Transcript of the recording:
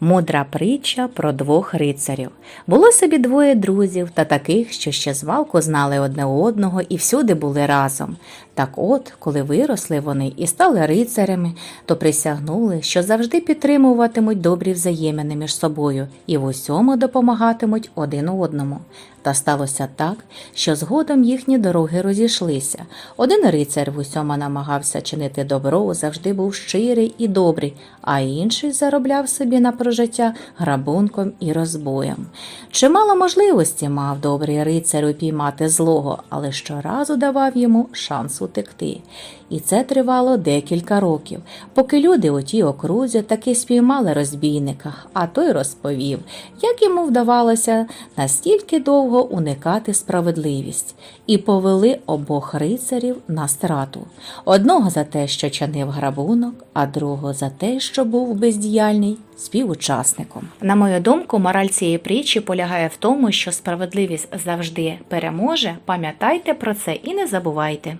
Мудра притча про двох рицарів. Було собі двоє друзів та таких, що ще звалку знали одне одного і всюди були разом. Так от, коли виросли вони і стали рицарями, то присягнули, що завжди підтримуватимуть добрі взаємини між собою і в усьому допомагатимуть один одному. Та сталося так, що згодом їхні дороги розійшлися. Один рицар в усьому намагався чинити добро, завжди був щирий і добрий, а інший заробляв собі на прожиття грабунком і розбоєм. Чимало можливості мав добрий рицар упіймати злого, але щоразу давав йому шанс утекти. І це тривало декілька років, поки люди у тій окрузі таки спіймали розбійника, а той розповів, як йому вдавалося настільки довго уникати справедливість, і повели обох рицарів на страту. Одного за те, що чинив грабунок, а другого за те, що був бездіяльний співучасником. На мою думку, мораль цієї притчі полягає в тому, що справедливість завжди переможе. Пам'ятайте про це і не забувайте.